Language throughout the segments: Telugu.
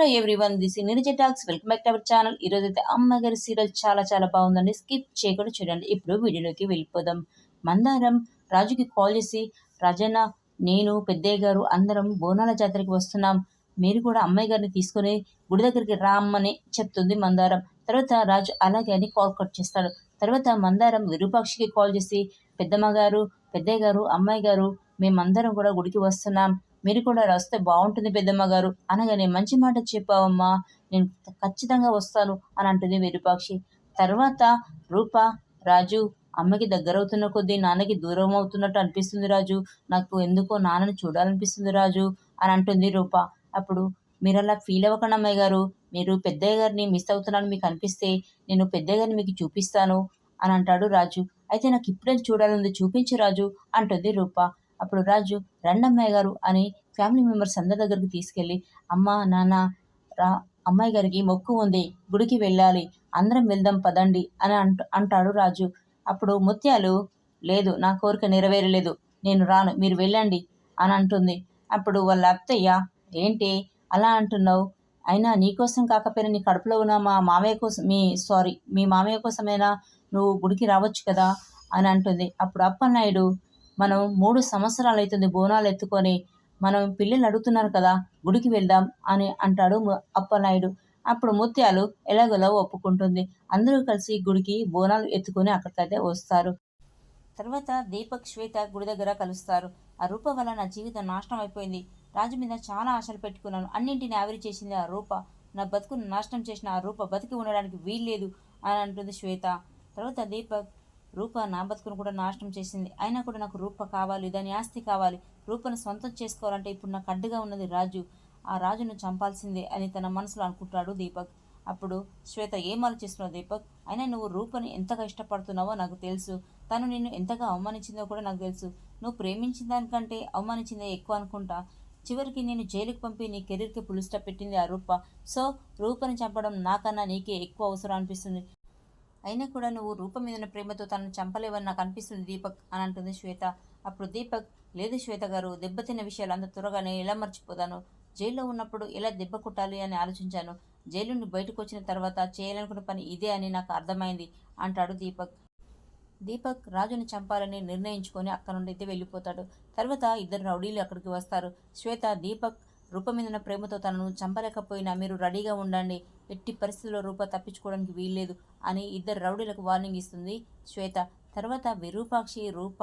Hello everyone this Nirja talks. Welcome back to our channel. ఈరోజు అయితే అమ్మగారి సీరియల్ చాలా చాలా బాగుందండి. స్కిప్ చేయకుండా చూడండి. ఇప్పుడు వీడియోలోకి వెళ్ళిపోదాం. మందారం రాజుకి కాల్ చేసి రాజన్న నేను పెద్దయ్య గారు అందరం బోనాల జాతరకి వస్తున్నాం. మీరు కూడా అమ్మాయి గారిని తీసుకొని గుడి దగ్గరికి రామ్మని చెప్తుంది మందారం. తర్వాత రాజు అలాగే అని కాల్ కట్ చేస్తాడు. తర్వాత మందారం విరూపాక్షికి కాల్ చేసి పెద్దమ్మ గారు పెద్దయ్య గారు అమ్మాయి గారు మేమందరం కూడా గుడికి వస్తున్నాం. మీరు కూడా వస్తే బాగుంటుంది పెద్దమ్మ గారు. అనగానే మంచి మాట చెప్పావమ్మా. నేను ఖచ్చితంగా వస్తాను అని అంటుంది విరూపాక్షి. తర్వాత రూప రాజు అమ్మకి దగ్గరవుతున్న కొద్దీ నాన్నకి దూరం అవుతున్నట్టు అనిపిస్తుంది రాజు. నాకు ఎందుకో నాన్నని చూడాలనిపిస్తుంది రాజు అని అంటుంది రూప. అప్పుడు మీరు అలా ఫీల్ అవ్వకండి అమ్మాయి గారు. మీరు పెద్దయ్య గారిని మిస్ అవుతున్నాను మీకు అనిపిస్తే నేను పెద్దయ్య గారిని మీకు చూపిస్తాను అని అంటాడు రాజు. అయితే నాకు ఇప్పుడే చూడాలని చూపించు రాజు అంటుంది రూప. అప్పుడు రాజు రెండమ్మాయి గారు అని ఫ్యామిలీ మెంబర్స్ అందరి దగ్గరికి తీసుకెళ్ళి అమ్మ నాన్న రా అమ్మాయి గారికి మొక్కు ఉంది గుడికి వెళ్ళాలి అందరం వెళ్దాం పదండి అని అంట అంటాడు రాజు. అప్పుడు ముత్యాలు లేదు నా కోరిక నెరవేరలేదు నేను రాను మీరు వెళ్ళండి అని అంటుంది. అప్పుడు వాళ్ళ అత్తయ్య ఏంటి అలా అంటున్నావు? అయినా నీకోసం కాకపోయినా నీ కడుపులో ఉన్న మా మామయ్య కోసం మీ సారీ మీ మామయ్య కోసమైనా నువ్వు గుడికి రావచ్చు కదా అని అంటుంది. అప్పుడు అప్పన్నాయుడు మనం మూడు సంవత్సరాలు అవుతుంది బోనాలు ఎత్తుకొని మనం పిల్లలు అడుగుతున్నారు కదా గుడికి వెళ్దాం అని అంటాడు అప్పనాయుడు. అప్పుడు ముత్యాలు ఎలాగోలా ఒప్పుకుంటుంది. అందరూ కలిసి గుడికి బోనాలు ఎత్తుకొని అక్కడికైతే వస్తారు. తర్వాత దీపక్ శ్వేత గుడి దగ్గర కలుస్తారు. ఆ రూప వల్ల నా జీవితం నాశనం అయిపోయింది. రాజు మీద చాలా ఆశలు పెట్టుకున్నాను. అన్నింటిని ఆవిరి చేసింది ఆ రూప. నా బతుకును నాశనం చేసిన ఆ రూప బతికి ఉండడానికి వీల్లేదు అని అంటుంది శ్వేత. తర్వాత దీపక్ రూప నా బతుకును కూడా నాశనం చేసింది. అయినా కూడా నాకు రూప కావాలి దాని ఆస్తి కావాలి. రూపను సొంతం చేసుకోవాలంటే ఇప్పుడు నాకు అడ్డుగా ఉన్నది రాజు. ఆ రాజును చంపాల్సిందే అని తన మనసులో అనుకుంటాడు దీపక్. అప్పుడు శ్వేత ఏం ఆలోచిస్తున్నావు దీపక్? అయినా నువ్వు రూపని ఎంతగా ఇష్టపడుతున్నావో నాకు తెలుసు. తను నిన్ను ఎంతగా అవమానించిందో కూడా నాకు తెలుసు. నువ్వు ప్రేమించిన దానికంటే అవమానించిందే ఎక్కువ అనుకుంటా. చివరికి నేను జైలుకి పంపి నీ కెరీర్కి పులుస్ట పెట్టింది ఆ రూప. సో రూపని చంపడం నాకన్నా నీకే ఎక్కువ అవసరం అనిపిస్తుంది. అయినా కూడా నువ్వు రూపం మీద ప్రేమతో తనను చంపలేవని నాకు అనిపిస్తుంది దీపక్ అని అంటుంది శ్వేత. అప్పుడు దీపక్ లేదు శ్వేత గారు దెబ్బతిన్న విషయాలు అంత త్వరగానే ఎలా మర్చిపోతాను? జైల్లో ఉన్నప్పుడు ఎలా దెబ్బ కొట్టాలి అని ఆలోచించాను. జైలు నుండి బయటకు వచ్చిన తర్వాత చేయాలనుకున్న పని ఇదే అని నాకు అర్థమైంది అంటాడు దీపక్. దీపక్ రాజుని చంపాలని నిర్ణయించుకొని అక్కడ నుండి అయితే వెళ్ళిపోతాడు. తర్వాత ఇద్దరు రౌడీలు అక్కడికి వస్తారు. శ్వేత దీపక్ రూప ప్రేమతో తనను చంపలేకపోయినా మీరు రెడీగా ఉండండి. ఎట్టి పరిస్థితుల్లో రూప తప్పించుకోవడానికి వీల్లేదు అని ఇద్దరు రౌడీలకు వార్నింగ్ ఇస్తుంది శ్వేత. తర్వాత విరూపాక్షి రూప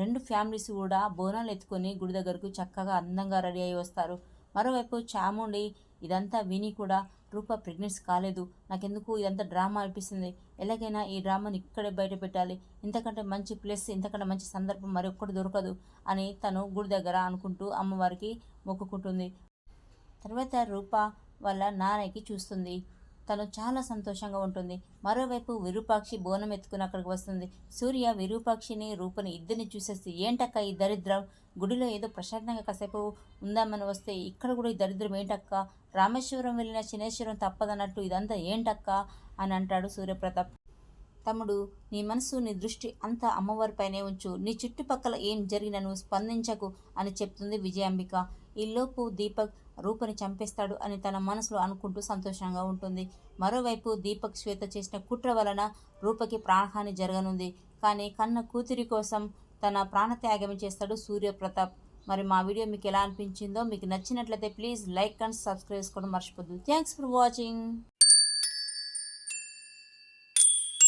రెండు ఫ్యామిలీస్ కూడా బోనాలు ఎత్తుకొని గుడి దగ్గరకు చక్కగా అందంగా రెడీ అయి వస్తారు. మరోవైపు చాముండి ఇదంతా విని కూడా రూప ప్రెగ్నెన్సీ కాలేదు. నాకెందుకు ఇదంతా డ్రామా అనిపిస్తుంది. ఎలాగైనా ఈ డ్రామాని ఇక్కడే బయట పెట్టాలి. ఇంతకంటే మంచి ప్లేస్ ఇంతకంటే మంచి సందర్భం మరొక్కటి దొరకదు అని తను గుడి దగ్గర అనుకుంటూ అమ్మవారికి మొక్కుకుంటుంది. తర్వాత రూప వాళ్ళ నాన్నకి చూస్తుంది. తను చాలా సంతోషంగా ఉంటుంది. మరోవైపు విరూపాక్షి బోనం ఎత్తుకుని అక్కడికి వస్తుంది. సూర్య విరూపాక్షిని రూపని ఇద్దరిని చూసేసి ఏంటక్క ఈ దరిద్రం? గుడిలో ఏదో ప్రశాంతంగా కాసేపు ఉందామని వస్తే ఇక్కడ కూడా ఈ దరిద్రం ఏంటక్క? రామేశ్వరం వెళ్ళిన శనేశ్వరం తప్పదన్నట్టు ఇదంతా ఏంటక్క? అని అంటాడు సూర్యప్రతాప్. తమ్ముడు నీ మనసు నీ దృష్టి అంతా అమ్మవారిపైనే ఉంచు. నీ చుట్టుపక్కల ఏం జరిగినను నువ్వు స్పందించకు అని చెప్తుంది విజయాంబిక. ఈలోపు దీపక్ రూపని చంపేస్తాడు అని తన మనసులో అనుకుంటూ సంతోషంగా ఉంటుంది. మరోవైపు దీపక్ శ్వేత చేసిన కుట్ర వలన రూపకి ప్రాణహాని జరగనుంది. కానీ కన్న కూతురి కోసం తన ప్రాణత్యాగం చేస్తాడు సూర్యప్రతాప్. మరి మా వీడియో మీకు ఎలా అనిపించిందో మీకు నచ్చినట్లయితే ప్లీజ్ లైక్ అండ్ సబ్స్క్రైబ్ చేసుకోవడం మర్చిపోద్దు. Thanks for watching.